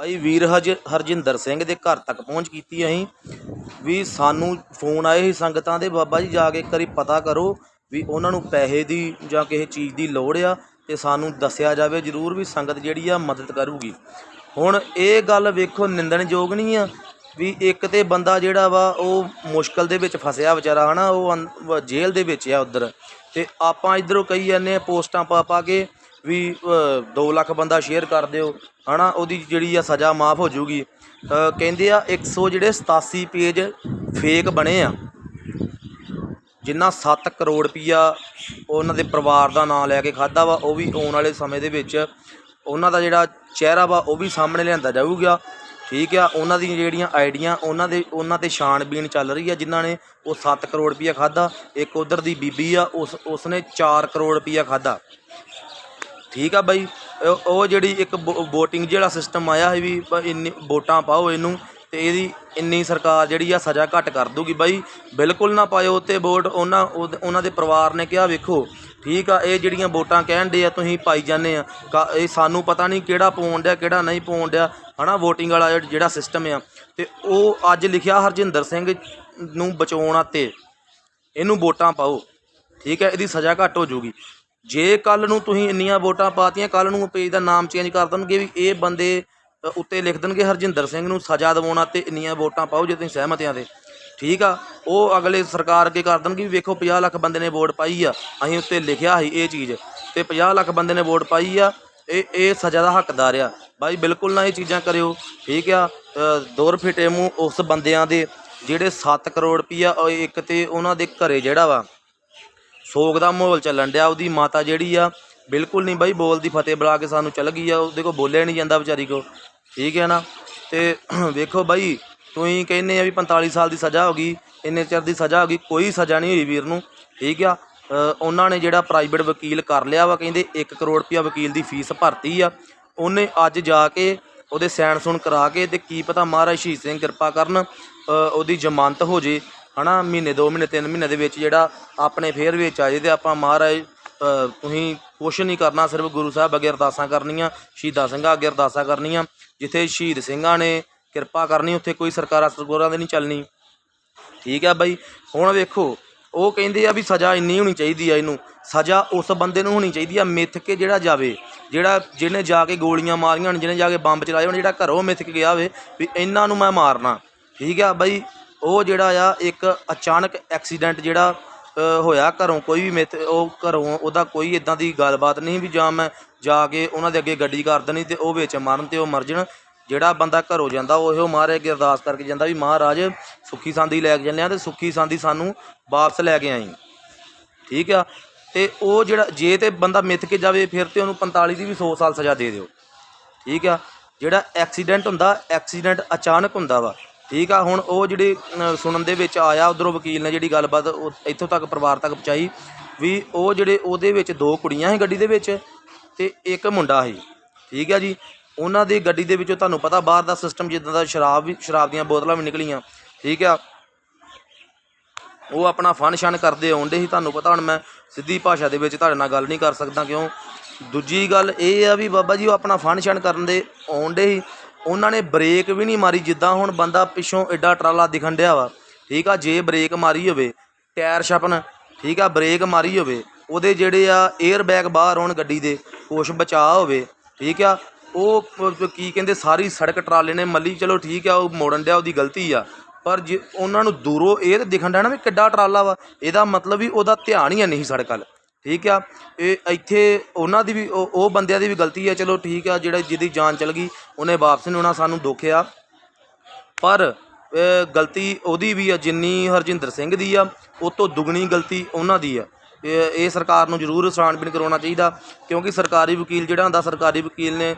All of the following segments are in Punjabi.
ਭਾਈ ਵੀਰ ਹਜ, ਹਰਜਿੰਦਰ ਸਿੰਘ ਦੇ ਘਰ ਤੱਕ ਪਹੁੰਚ ਕੀਤੀ ਅਸੀਂ। ਵੀ ਸਾਨੂੰ ਫੋਨ ਆਏ ਸੀ ਸੰਗਤਾਂ ਦੇ, ਬਾਬਾ ਜੀ ਜਾ ਕੇ ਇੱਕ ਵਾਰੀ ਪਤਾ ਕਰੋ ਵੀ ਉਹਨਾਂ ਨੂੰ ਪੈਸੇ ਦੀ ਜਾਂ ਕਿਸੇ ਚੀਜ਼ ਦੀ ਲੋੜ ਆ ਤੇ ਸਾਨੂੰ ਦੱਸਿਆ ਜਾਵੇ, ਜਰੂਰ ਵੀ ਸੰਗਤ ਜਿਹੜੀ ਆ ਮਦਦ ਕਰੂਗੀ। ਹੁਣ ਇਹ ਗੱਲ ਵੇਖੋ ਨਿੰਦਣਯੋਗ ਨਹੀਂ ਆ ਵੀ ਇੱਕ ਤੇ ਬੰਦਾ ਜਿਹੜਾ ਵਾ, ਉਹ ਮੁਸ਼ਕਲ ਦੇ ਵਿੱਚ ਫਸਿਆ ਵਿਚਾਰਾ, ਹਨਾ, ਉਹ ਅੰ- ਵ- ਜੇਲ੍ਹ ਦੇ ਵਿੱਚ ਆ ਉਧਰ। ਤੇ ਆਪਾਂ ਇਧਰੋਂ ਕਹੀ ਜਾਂਦੇ ਆ, ਪੋਸਟਾਂ ਪਾ ਪਾ ਕੇ ਵੀ 2 ਲੱਖ ਬੰਦਾ ਸ਼ੇਅਰ ਕਰ ਦਿਓ, ਹਨਾ? ਉਹਦੀ ਜਿਹੜੀ ਆ ਸਜ਼ਾ ਮਾਫ ਹੋ ਜਾਊਗੀ। ਕਹਿੰਦੇ ਆ 100 ਜਿਹੜੇ 87 ਪੇਜ ਫੇਕ ਬਣੇ ਆ, ਜਿੰਨਾ 7 ਕਰੋੜ ਰੁਪਈਆ ਉਹਨਾਂ ਦੇ ਪਰਿਵਾਰ ਦਾ ਨਾਂ ਲੈ ਕੇ ਖਾਦਾ ਵਾ, ਉਹ ਵੀ ਆਉਣ ਵਾਲੇ ਸਮੇਂ ਦੇ ਵਿੱਚ ਉਹਨਾਂ ਦਾ ਜਿਹੜਾ ਚਿਹਰਾ ਵਾ, ਉਹ ਵੀ ਸਾਹਮਣੇ ਲਿਆਂਦਾ ਜਾਊਗਾ। ਠੀਕ ਆ, ਉਹਨਾਂ ਦੀਆਂ ਜਿਹੜੀਆਂ ਆਈਡੀਆਂ, ਉਹਨਾਂ ਦੇ, ਉਹਨਾਂ ਤੇ ਛਾਣਬੀਣ ਚੱਲ ਰਹੀ ਆ, ਜਿਨ੍ਹਾਂ ਨੇ ਉਹ 7 ਕਰੋੜ ਰੁਪਈਆ ਖਾਦਾ ਇੱਕ ਉਧਰ ਦੀ ਬੀਬੀ ਆ, ਉਸ, ਉਸਨੇ 4 ਕਰੋੜ ਰੁਪਈਆ ਖਾਦਾ ਠੀਕ ਆ ਬਾਈ, ਉਹ ਜਿਹੜੀ ਇੱਕ ਵੋਟਿੰਗ ਜਿਹੜਾ ਸਿਸਟਮ ਆਇਆ ਸੀ ਵੀ ਇੰਨੀ ਵੋਟਾਂ ਪਾਓ ਇਹਨੂੰ ਅਤੇ ਇਹਦੀ ਇੰਨੀ ਸਰਕਾਰ ਜਿਹੜੀ ਆ ਸਜ਼ਾ ਘੱਟ ਕਰ ਦੂਗੀ ਬਾਈ। ਬਿਲਕੁਲ ਨਾ ਪਾਇਓ ਅਤੇ ਵੋਟ, ਉਹਨਾਂ ਉਹਨਾਂ ਦੇ ਪਰਿਵਾਰ ਨੇ ਕਿਹਾ ਵੇਖੋ, ਠੀਕ ਆ, ਇਹ ਜਿਹੜੀਆਂ ਵੋਟਾਂ ਕਹਿਣ ਦੇ ਆ ਤੁਸੀਂ ਪਾਈ ਜਾਂਦੇ ਆ। ਕਾ- ਇਹ ਸਾਨੂੰ ਪਤਾ ਨਹੀਂ ਕਿਹੜਾ ਪਾਉਣ ਡਿਆ, ਕਿਹੜਾ ਨਹੀਂ ਪਾਉਣ ਡਿਆ, ਹਨਾ ਵੋਟਿੰਗ ਵਾਲਾ ਜਿਹੜਾ- ਸਿਸਟਮ ਆ। ਅਤੇ ਉਹ ਅੱਜ ਲਿਖਿਆ ਹਰਜਿੰਦਰ ਸਿੰਘ ਨੂੰ ਬਚਾਉਣ ਤੇ ਇਹਨੂੰ ਵੋਟਾਂ ਪਾਓ, ਠੀਕ ਹੈ ਇਹਦੀ ਸਜ਼ਾ ਘੱਟ ਹੋ ਜਾਊਗੀ। ਜੇ ਕੱਲ ਨੂੰ ਤੁਸੀਂ ਇੰਨੀਆਂ ਵੋਟਾਂ ਪਾਤੀਆਂ ਕੱਲ ਨੂੰ ਪੇਜ ਦਾ ਨਾਮ ਚੇਂਜ ਕਰ ਦੇਣਗੇ ਵੀ ਇਹ ਬੰਦੇ ਉੱਤੇ ਲਿਖ ਦੇਣਗੇ ਹਰਜਿੰਦਰ ਸਿੰਘ ਨੂੰ ਸਜ਼ਾ ਦਿਵਾਉਣਾ ਤੇ ਇੰਨੀਆਂ ਵੋਟਾਂ ਪਾਓ ਜੇ ਤੁਸੀਂ ਸਹਿਮਤ ਆ ਤੇ। ਠੀਕ ਆ? ਉਹ ਅਗਲੇ ਸਰਕਾਰ ਅੱਗੇ ਕਰ ਦੇਣਗੇ ਵੀ ਵੇਖੋ 50 ਲੱਖ ਬੰਦੇ ਨੇ ਵੋਟ ਪਾਈ ਆ ਅਸੀਂ ਉੱਤੇ ਲਿਖਿਆ ਸੀ ਇਹ ਚੀਜ਼ ਤੇ 50 ਲੱਖ ਬੰਦੇ ਨੇ ਵੋਟ ਪਾਈ ਆ ਇਹ ਇਹ ਸਜ਼ਾ ਦਾ ਹੱਕਦਾਰ ਆ। ਬਾਈ ਬਿਲਕੁਲ ਨਾ ਇਹ ਚੀਜ਼ਾਂ ਕਰਿਓ ਠੀਕ ਆ? ਅ, ਦੌਰ ਫਿਟੇ ਮੂੰਹ ਉਸ ਬੰਦਿਆਂ ਦੇ ਜਿਹੜੇ 7 ਕਰੋੜ ਰੁਪਈਆ ਇੱਕ ਤੇ ਉਹਨਾਂ ਦੇ ਘਰੇ ਜਿਹੜਾ ਵਾ ਸੋਗ ਦਾ ਮਾਹੌਲ ਚੱਲਣ ਡਿਆ, ਉਹਦੀ ਮਾਤਾ ਜਿਹੜੀ ਆ, ਬਿਲਕੁਲ ਨਹੀਂ ਬਾਈ ਬੋਲਦੀ ਫਤਿਹ ਬੁਲਾ ਕੇ ਸਾਨੂੰ ਚੱਲ ਗਈ ਆ, ਉਹਦੇ ਕੋ ਬੋਲਿਆ ਨਹੀਂ ਜਾਂਦਾ ਵਿਚਾਰੀ ਕੋ ਠੀਕ ਹੈ ਨਾ? ਤੇ ਵੇਖੋ ਬਾਈ, ਤੁਸੀਂ ਕਹਿੰਦੇ ਆ ਵੀ 45 ਸਾਲ ਦੀ ਸਜ਼ਾ ਹੋ ਗਈ, ਇੰਨੇ ਚਿਰ ਦੀ ਸਜ਼ਾ ਹੋ ਗਈ, ਕੋਈ ਸਜ਼ਾ ਨਹੀਂ ਹੋਈ ਵੀਰ ਨੂੰ, ਠੀਕ ਆ? ਉਹਨਾਂ ਨੇ ਜਿਹੜਾ ਪ੍ਰਾਈਵੇਟ ਵਕੀਲ ਕਰ ਲਿਆ ਵਾ, ਕਹਿੰਦੇ 1 ਕਰੋੜ ਰੁਪਇਆ ਵਕੀਲ ਦੀ ਫੀਸ ਭਰਤੀ ਆ, ਉਹਨੇ ਅੱਜ ਜਾ ਕੇ ਉਹਦੇ ਸੈਨ ਸੁਣ ਕਰਾ ਕੇ, ਤੇ ਕੀ ਪਤਾ ਮਹਾਰਾਜ ਸ਼ਹੀਦ ਸਿੰਘ ਕਿਰਪਾ ਕਰਨ ਉਹਦੀ ਜ਼ਮਾਨਤ ਹੋ ਜੇ ਹਨਾ, ਮਹੀਨੇ 2 ਮਹੀਨੇ 3 ਮਹੀਨੇ ਦੇ ਵਿੱਚ ਜਿਹੜਾ ਆਪਣੇ ਫੇਰ ਵਿੱਚ ਆ ਜੇ ਤੇ ਆਪਾਂ ਮਹਾਰਾਜ ਤੁਸੀਂ ਕੁਛ ਨਹੀਂ ਕਰਨਾ, ਸਿਰਫ ਗੁਰੂ ਸਾਹਿਬ ਅੱਗੇ ਅਰਦਾਸਾਂ ਕਰਨੀਆਂ, ਸ਼ਹੀਦਾਂ ਸਿੰਘਾਂ ਅੱਗੇ ਅਰਦਾਸਾਂ ਕਰਨੀਆਂ, ਜਿੱਥੇ ਸ਼ਹੀਦ ਸਿੰਘਾਂ ਨੇ ਕਿਰਪਾ ਕਰਨੀ, ਉੱਥੇ ਕੋਈ ਸਰਕਾਰਾਂ ਸਰਗੋਰਾਂ ਦੇ ਨਹੀਂ ਚੱਲਣੀ। ਠੀਕ ਹੈ ਬਾਈ? ਹੁਣ ਵੇਖੋ, ਉਹ ਕਹਿੰਦੇ ਆ ਵੀ ਸਜ਼ਾ ਇੰਨੀ ਹੋਣੀ ਚਾਹੀਦੀ ਆ ਇਹਨੂੰ। ਸਜ਼ਾ ਉਸ ਬੰਦੇ ਨੂੰ ਹੋਣੀ ਚਾਹੀਦੀ ਆ, ਮਿੱਥ ਕੇ ਜਿਹੜਾ ਜਾਵੇ। ਜਿਹੜਾ ਜਿਹਨੇ ਜਾ ਕੇ ਗੋਲੀਆਂ ਮਾਰੀਆਂ ਹੋਣ, ਜਿਹਨੇ ਜਾ ਕੇ ਬੰਬ ਚਲਾਏ ਹੋਣ, ਜਿਹੜਾ ਘਰੋਂ ਮਿੱਥ ਕੇ ਗਿਆ ਹੋਵੇ, ਵੀ ਇਹਨਾਂ ਨੂੰ ਮੈਂ ਮਾਰਨਾ। ਠੀਕ ਆ ਬਾਈ? ਉਹ ਜਿਹੜਾ ਆ, ਇੱਕ ਅਚਾਨਕ ਐਕਸੀਡੈਂਟ ਜਿਹੜਾ ਹੋਇਆ ਘਰੋਂ ਕੋਈ ਵੀ ਮਿੱਥ, ਉਹ ਘਰੋਂ ਉਹਦਾ ਕੋਈ ਇੱਦਾਂ ਦੀ ਗੱਲਬਾਤ ਨਹੀਂ ਵੀ ਜਾਂ ਮੈਂ ਜਾ ਕੇ ਉਹਨਾਂ ਦੇ ਅੱਗੇ ਗੱਡੀ ਕਰ ਦੇਣੀ ਅਤੇ ਉਹ ਵਿੱਚ ਮਰਨ ਅਤੇ ਉਹ ਮਰ ਜਾਣ। ਜਿਹੜਾ ਬੰਦਾ ਘਰੋਂ ਜਾਂਦਾ, ਉਹ ਮਹਾਰਾਜ ਅੱਗੇ ਅਰਦਾਸ ਕਰਕੇ ਜਾਂਦਾ ਵੀ ਮਹਾਰਾਜ ਸੁੱਖੀ ਸਾਂਦੀ ਲੈ ਕੇ ਜਾਂਦੇ ਆ ਅਤੇ ਸੁੱਖੀ ਸਾਂਦੀ ਸਾਨੂੰ ਵਾਪਸ ਲੈ ਕੇ ਆਈ। ਠੀਕ ਆ? ਅਤੇ ਉਹ ਜਿਹੜਾ, ਜੇ ਤੇ ਬੰਦਾ ਮਿੱਥ ਕੇ ਜਾਵੇ ਫਿਰ ਤੇ ਉਹਨੂੰ 45 ਦੀ ਵੀ 100 ਸਾਲ ਸਜ਼ਾ ਦੇ ਦਿਓ। ਠੀਕ ਆ? ਜਿਹੜਾ ਐਕਸੀਡੈਂਟ ਹੁੰਦਾ ਐਕਸੀਡੈਂਟ ਅਚਾਨਕ ਹੁੰਦਾ ਵਾ ਠੀਕ ਆ, ਹੁਣ ਉਹ ਜਿਹੜੇ ਸੁਣਨ ਦੇ ਵਿੱਚ ਆਇਆ, ਉਧਰੋਂ ਵਕੀਲ ਨੇ ਜਿਹੜੀ ਗੱਲਬਾਤ, ਉਹ ਇੱਥੋਂ ਤੱਕ ਪਰਿਵਾਰ ਤੱਕ ਪਹੁੰਚਾਈ ਵੀ ਉਹ ਜਿਹੜੇ ਉਹਦੇ ਵਿੱਚ ਦੋ ਕੁੜੀਆਂ ਸੀ ਗੱਡੀ ਦੇ ਵਿੱਚ ਤੇ ਇੱਕ ਮੁੰਡਾ ਸੀ। ਠੀਕ ਆ ਜੀ, ਉਹਨਾਂ ਦੀ ਗੱਡੀ ਦੇ ਵਿੱਚੋਂ ਤੁਹਾਨੂੰ ਪਤਾ ਬਾਹਰ ਦਾ ਸਿਸਟਮ ਜਿੱਦਾਂ ਦਾ ਸ਼ਰਾਬ ਵੀ, ਸ਼ਰਾਬ ਦੀਆਂ ਬੋਤਲਾਂ ਵੀ ਨਿਕਲੀਆਂ। ਠੀਕ ਆ, ਉਹ ਆਪਣਾ ਫਨ ਸ਼ਨ ਕਰਦੇ ਆਉਂਦੇ ਸੀ, ਤੁਹਾਨੂੰ ਪਤਾ ਹੁਣ ਮੈਂ ਸਿੱਧੀ ਭਾਸ਼ਾ ਦੇ ਵਿੱਚ ਤੁਹਾਡੇ ਨਾਲ ਗੱਲ ਨਹੀਂ ਕਰ ਸਕਦਾ ਕਿਉਂ। ਦੂਜੀ ਗੱਲ ਇਹ ਆ ਵੀ ਬਾਬਾ ਜੀ, ਉਹ ਆਪਣਾ ਫਨ ਸ਼ਨ ਕਰਨ ਦੇ ਆਉਂਦੇ ਸੀ। ਉਹਨਾਂ ਨੇ ਬ੍ਰੇਕ ਵੀ ਨਹੀਂ ਮਾਰੀ ਜਿੱਦਾਂ ਹੁਣ ਬੰਦਾ ਪਿੱਛੋਂ ਐਡਾ ਟਰਾਲਾ ਦਿਖਣ ਡਿਆ ਵਾ। ਠੀਕ ਆ, ਜੇ ਬ੍ਰੇਕ ਮਾਰੀ ਹੋਵੇ, ਟਾਇਰ ਛਪਣ, ਠੀਕ ਆ, ਬ੍ਰੇਕ ਮਾਰੀ ਹੋਵੇ, ਉਹਦੇ ਜਿਹੜੇ ਆ 에ਅਰ ਬੈਗ ਬਾਹਰ ਹੋਣ ਗੱਡੀ ਦੇ, ਕੁਛ ਬਚਾਅ ਹੋਵੇ, ਠੀਕ ਆ, ਉਹ ਕੀ ਕਹਿੰਦੇ ਸਾਰੀ ਸੜਕ ਟਰਾਲੇ ਨੇ ਮੱਲੀ, ਚਲੋ ਠੀਕ ਆ, ਉਹ ਮੋੜਨ ਡਿਆ, ਉਹਦੀ ਗਲਤੀ ਆ। ਪਰ ਜੇ ਉਹਨਾਂ ਨੂੰ ਦੂਰੋਂ ਇਹ ਤਾਂ ਦਿਖਣ ਡਿਆ ਨਾ ਵੀ ਕਿੱਡਾ ਟਰਾਲਾ ਵਾ, ਇਹਦਾ ਮਤਲਬ ਵੀ ਉਹਦਾ ਧਿਆਨ ਹੀ ਨਹੀਂ ਸੜਕ ਵੱਲ। ਠੀਕ ਆ? ਇਹ ਇੱਥੇ ਉਹਨਾਂ ਦੀ ਵੀ, ਉਹ ਉਹ ਬੰਦਿਆਂ ਦੀ ਵੀ ਗਲਤੀ ਆ। ਚਲੋ ਠੀਕ ਆ, ਜਿਹੜਾ ਜਿਹਦੀ ਜਾਨ ਚਲ ਗਈ, ਉਹਨੇ ਵਾਪਸ ਨਹੀਂ ਆਉਣਾ, ਸਾਨੂੰ ਦੁੱਖ ਆ। ਪਰ ਗਲਤੀ ਉਹਦੀ ਵੀ ਆ, ਜਿੰਨੀ ਹਰਜਿੰਦਰ ਸਿੰਘ ਦੀ ਆ, ਉਹ ਤੋਂ ਦੁੱਗਣੀ ਗਲਤੀ ਉਹਨਾਂ ਦੀ ਆ। ਇਹ ਸਰਕਾਰ ਨੂੰ ਜ਼ਰੂਰ ਛਾਣਬੀਣ ਕਰਾਉਣਾ ਚਾਹੀਦਾ, ਕਿਉਂਕਿ ਸਰਕਾਰੀ ਵਕੀਲ ਜਿਹੜਾ ਹੁੰਦਾ, ਸਰਕਾਰੀ ਵਕੀਲ ਨੇ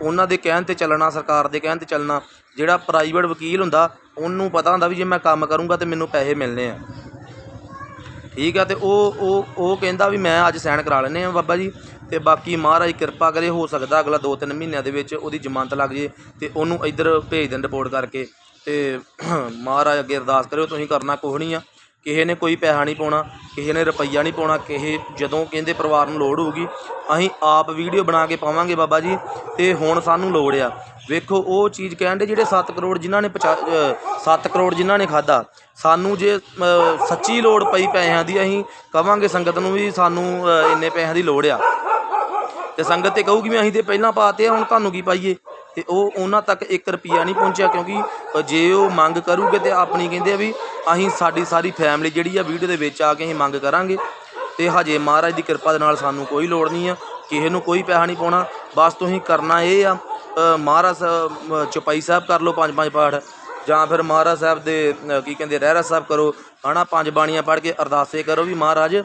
ਉਹਨਾਂ ਦੇ ਕਹਿਣ ਤੇ ਚੱਲਣਾ, ਸਰਕਾਰ ਦੇ ਕਹਿਣ ਤੇ ਚੱਲਣਾ। ਜਿਹੜਾ ਪ੍ਰਾਈਵੇਟ ਵਕੀਲ ਹੁੰਦਾ, ਉਹਨੂੰ ਪਤਾ ਹੁੰਦਾ ਵੀ ਜੇ ਮੈਂ ਕੰਮ ਕਰੂੰਗਾ ਤੇ ਮੈਨੂੰ ਪੈਸੇ ਮਿਲਣੇ ਆ। ਠੀਕ ਆ, ਤੇ ਉਹ ਉਹ ਉਹ ਕਹਿੰਦਾ ਵੀ ਮੈਂ ਅੱਜ ਸਾਈਨ ਕਰਾ ਲੈਨੇ ਆ ਬਾਬਾ ਜੀ, ਤੇ ਬਾਕੀ ਮਹਾਰਾਜ ਕਿਰਪਾ ਕਰੇ, ਹੋ ਸਕਦਾ ਅਗਲਾ 2-3 ਮਹੀਨਿਆਂ ਦੇ ਵਿੱਚ ਉਹਦੀ ਜ਼ਮਾਨਤ ਲੱਗ ਜੇ, ਤੇ ਉਹਨੂੰ ਇੱਧਰ ਭੇਜ ਦੇਣ ਰਿਪੋਰਟ ਕਰਕੇ, ਤੇ ਮਹਾਰਾਜ ਅੱਗੇ ਅਰਦਾਸ ਕਰਿਓ, ਤੁਸੀਂ ਕਰਨਾ ਕੁਛ ਨਹੀਂ ਆ। ਕਿਸੇ ਨੇ ਕੋਈ ਪੈਸਾ ਨਹੀਂ ਪਾਉਣਾ, ਕਿਸੇ ਨੇ ਰੁਪਈਆ ਨਹੀਂ ਪਾਉਣਾ, ਕਿਸੇ ਜਦੋਂ ਕਹਿੰਦੇ ਪਰਿਵਾਰ ਨੂੰ ਲੋੜ ਹੋਊਗੀ, ਅਸੀਂ ਆਪ ਵੀਡੀਓ ਬਣਾ ਕੇ ਪਾਵਾਂਗੇ ਬਾਬਾ ਜੀ ਅਤੇ ਹੁਣ ਸਾਨੂੰ ਲੋੜ ਆ। ਵੇਖੋ, ਉਹ ਚੀਜ਼ ਕਹਿਣ ਕਹਿੰਦੇ ਜਿਹੜੇ 7 ਕਰੋੜ ਜਿਨ੍ਹਾਂ ਨੇ ਪਚਾ 7 ਕਰੋੜ ਜਿਨ੍ਹਾਂ ਨੇ ਖਾਦਾ ਸਾਨੂੰ ਜੇ ਸੱਚੀ ਲੋੜ ਪਈ ਪੈਸਿਆਂ ਦੀ, ਅਸੀਂ ਕਵਾਂਗੇ ਸੰਗਤ ਨੂੰ ਵੀ ਸਾਨੂੰ ਇੰਨੇ ਪੈਸਿਆਂ ਦੀ ਲੋੜ ਆ। ਤੇ ਸੰਗਤ ਤੇ ਕਹੂਗੀ ਵੀ ਅਸੀਂ ਤੇ ਪਹਿਲਾਂ ਪਾਤੇ ਆ, ਹੁਣ ਤੁਹਾਨੂੰ ਕੀ ਪਾਈਏ? ਅਤੇ ਉਹ ਉਹਨਾਂ ਤੱਕ 1 ਰੁਪਿਆ ਨਹੀਂ ਪਹੁੰਚਿਆ ਕਿਉਂਕਿ ਜੇ ਉਹ ਮੰਗ ਕਰੂਗੇ ਤੇ ਆਪਣੀ ਕਹਿੰਦੇ ਆ ਵੀ ਅਸੀਂ ਸਾਡੀ ਸਾਰੀ ਫੈਮਿਲੀ ਜਿਹੜੀ ਆ ਵੀਡੀਓ ਦੇ ਵਿੱਚ ਆ ਕੇ ਅਸੀਂ ਮੰਗ ਕਰਾਂਗੇ। ਤੇ ਹਜੇ ਮਹਾਰਾਜ ਦੀ ਕਿਰਪਾ ਦੇ ਨਾਲ ਸਾਨੂੰ ਕੋਈ ਲੋੜ ਨਹੀਂ ਆ ਕਿਸੇ ਨੂੰ ਕੋਈ ਪੈਸਾ ਨਹੀਂ ਪਾਉਣਾ। ਬਸ ਤੁਸੀਂ ਕਰਨਾ ਇਹ ਆ ਮਹਾਰਾਜ ਸਾਹਿਬ, ਅ, ਸਾਹਿਬ ਕਰ ਲਓ ਪੰਜ ਪੰਜ ਪਾਠ ਜਾਂ ਫਿਰ ਮਹਾਰਾਜ ਸਾਹਿਬ ਦੇ ਕੀ ਕਹਿੰਦੇ ਰਹਿਰਾ ਸਾਹਿਬ ਕਰੋ ਹਨਾ ਪੰਜ ਬਾਣੀਆਂ ਪੜ੍ਹ ਕੇ ਅਰਦਾਸੇ ਕਰੋ ਵੀ ਮਹਾਰਾਜ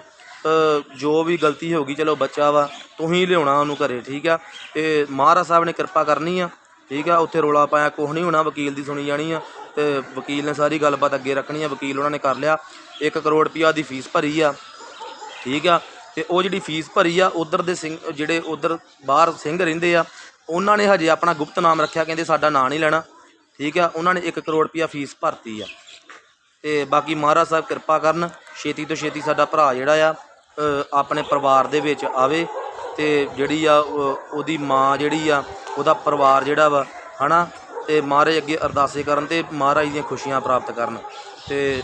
ਜੋ ਵੀ ਗਲਤੀ ਹੋ ਗਈ, ਚਲੋ ਬੱਚਾ ਵਾ ਤੁਸੀਂ ਲਿਆਉਣਾ ਉਹਨੂੰ ਘਰੇ, ਠੀਕ ਆ? ਅਤੇ ਮਹਾਰਾਜ ਸਾਹਿਬ ਨੇ ਕਿਰਪਾ ਕਰਨੀ ਆ, ਠੀਕ ਆ? ਉੱਥੇ ਰੌਲਾ ਪਾਇਆ, ਕੁਛ ਨਹੀਂ ਹੋਣਾ, ਵਕੀਲ ਦੀ ਸੁਣੀ ਜਾਣੀ ਆ ਅਤੇ ਵਕੀਲ ਨੇ ਸਾਰੀ ਗੱਲਬਾਤ ਅੱਗੇ ਰੱਖਣੀ ਆ, ਵਕੀਲ ਉਹਨਾਂ ਨੇ ਕਰ ਲਿਆ। ਇੱਕ ਕਰੋੜ ਰੁਪਈਆ ਦੀ ਫੀਸ ਭਰੀ ਆ, ਠੀਕ ਆ? ਅਤੇ ਉਹ ਜਿਹੜੀ ਫੀਸ ਭਰੀ ਆ, ਉਧਰ ਦੇ ਸਿੰਘ, ਜਿਹੜੇ ਉਧਰ ਬਾਹਰ ਸਿੰਘ ਰਹਿੰਦੇ ਆ, ਉਹਨਾਂ ਨੇ ਹਜੇ ਆਪਣਾ ਗੁਪਤ ਨਾਮ ਰੱਖਿਆ, ਕਹਿੰਦੇ ਸਾਡਾ ਨਾਂ ਨਹੀਂ ਲੈਣਾ, ਠੀਕ ਆ? ਉਹਨਾਂ ਨੇ 1 ਕਰੋੜ ਰੁਪਇਆ ਫੀਸ ਭਰਤੀ ਆ। ਤੇ ਬਾਕੀ ਮਹਾਰਾਜ ਸਾਹਿਬ ਕਿਰਪਾ ਕਰਨ, ਛੇਤੀ ਤੋਂ ਛੇਤੀ ਸਾਡਾ ਭਰਾ ਜਿਹੜਾ ਆ ਆਪਣੇ ਪਰਿਵਾਰ ਦੇ ਵਿੱਚ ਆਵੇ ਅਤੇ ਜਿਹੜੀ ਆ ਉਹ- ਉਹਦੀ ਮਾਂ ਜਿਹੜੀ ਆ, ਉਹਦਾ ਪਰਿਵਾਰ ਜਿਹੜਾ ਵਾ ਹੈ ਨਾ ਅਤੇ ਮਹਾਰਾਜ ਅੱਗੇ ਅਰਦਾਸੇ ਕਰਨ ਅਤੇ ਮਹਾਰਾਜ ਦੀਆਂ ਖੁਸ਼ੀਆਂ ਪ੍ਰਾਪਤ ਕਰਨ। ਅਤੇ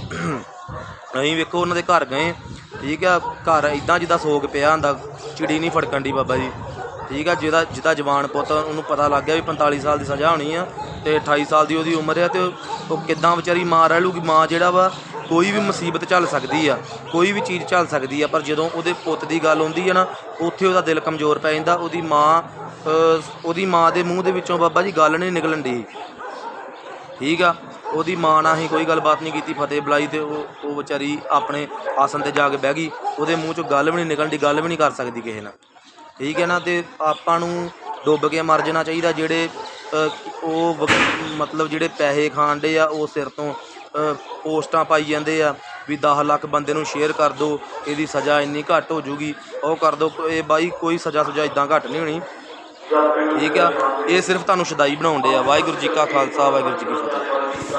ਅਸੀਂ ਵੇਖੋ ਉਹਨਾਂ ਦੇ ਘਰ ਗਏ, ਠੀਕ ਆ? ਘਰ ਇਦਾਂ ਜਿੱਦਾਂ ਸੋਗ ਪਿਆ ਹੁੰਦਾ, ਚਿੜੀ ਨਹੀਂ ਫੜਕਣ ਦੀ ਬਾਬਾ ਜੀ। ਠੀਕ ਆ? ਜਿਹਦਾ ਜਿਹਦਾ ਜਵਾਨ ਪੁੱਤ, ਉਹਨੂੰ ਪਤਾ ਲੱਗ ਗਿਆ ਵੀ 45 ਸਾਲ ਦੀ ਸਜ਼ਾ ਹੋਣੀ ਆ ਤੇ 28 ਸਾਲ ਦੀ ਉਹਦੀ ਉਮਰ ਆ ਤੇ ਉਹ ਕਿੱਦਾਂ ਵਿਚਾਰੀ ਮਾਂ ਰਹਿ ਲੂਗੀ? ਮਾਂ ਜਿਹੜਾ ਵਾ, ਕੋਈ ਵੀ ਮੁਸੀਬਤ ਝੱਲ ਸਕਦੀ ਆ, ਕੋਈ ਵੀ ਚੀਜ਼ ਝੱਲ ਸਕਦੀ ਆ, ਪਰ ਜਦੋਂ ਉਹਦੇ ਪੁੱਤ ਦੀ ਗੱਲ ਆਉਂਦੀ ਆ ਨਾ, ਉੱਥੇ ਉਹਦਾ ਦਿਲ ਕਮਜ਼ੋਰ ਪੈ ਜਾਂਦਾ, ਉਹਦੀ ਮਾਂ ਉਹਦੀ ਮਾਂ ਦੇ ਮੂੰਹ ਦੇ ਵਿੱਚੋਂ ਬਾਬਾ ਜੀ ਗੱਲ ਨਹੀਂ ਨਿਕਲਣ ਦੀ ਠੀਕ ਆ? ਉਹਦੀ ਮਾਂ ਨਾਲ ਹੀ ਕੋਈ ਗੱਲਬਾਤ ਨਹੀਂ ਕੀਤੀ, ਫਤਿਹ ਬੁਲਾਈ ਤੇ ਉਹ ਉਹ ਵਿਚਾਰੀ ਆਪਣੇ ਆਸਨ ਤੇ ਜਾ ਕੇ ਬਹਿ ਗਈ। ਉਹਦੇ ਮੂੰਹ ਚੋਂ ਗੱਲ ਵੀ ਨਹੀਂ ਨਿਕਲਣ ਦੀ ਗੱਲ ਵੀ ਨਹੀਂ ਕਰ ਸਕਦੀ ਕਿਸੇ ਨਾਲ। ਠੀਕ ਹੈ ਨਾ? ਤੇ ਆਪਾਂ ਨੂੰ ਡੁੱਬ ਕੇ ਮਰ ਜਾਣਾ ਚਾਹੀਦਾ, ਜਿਹੜੇ ਉਹ ਮਤਲਬ ਜਿਹੜੇ ਪੈਸੇ ਖਾਂਦੇ ਆ, ਉਹ ਸਿਰ ਤੋਂ ਪੋਸਟਾਂ ਪਾਈ ਜਾਂਦੇ ਆ ਵੀ 10 ਲੱਖ ਬੰਦੇ ਨੂੰ ਸ਼ੇਅਰ ਕਰ ਦਿਓ ਇਹਦੀ ਸਜ਼ਾ ਇੰਨੀ ਘੱਟ ਹੋ ਜੂਗੀ, ਉਹ ਕਰ ਦਿਓ ਇਹ ਬਾਈ ਕੋਈ ਸਜ਼ਾ ਸੁਜਾ ਇਦਾਂ ਘੱਟ ਨਹੀਂ ਹੋਣੀ। ਠੀਕ ਆ? ਇਹ ਸਿਰਫ ਤੁਹਾਨੂੰ ਸ਼ਦਾਈ ਬਣਾਉਂਦੇ ਆ। ਵਾਹਿਗੁਰੂ ਜੀ ਕਾ ਖਾਲਸਾ, ਵਾਹਿਗੁਰੂ ਜੀ ਕੀ ਫਤਿਹ।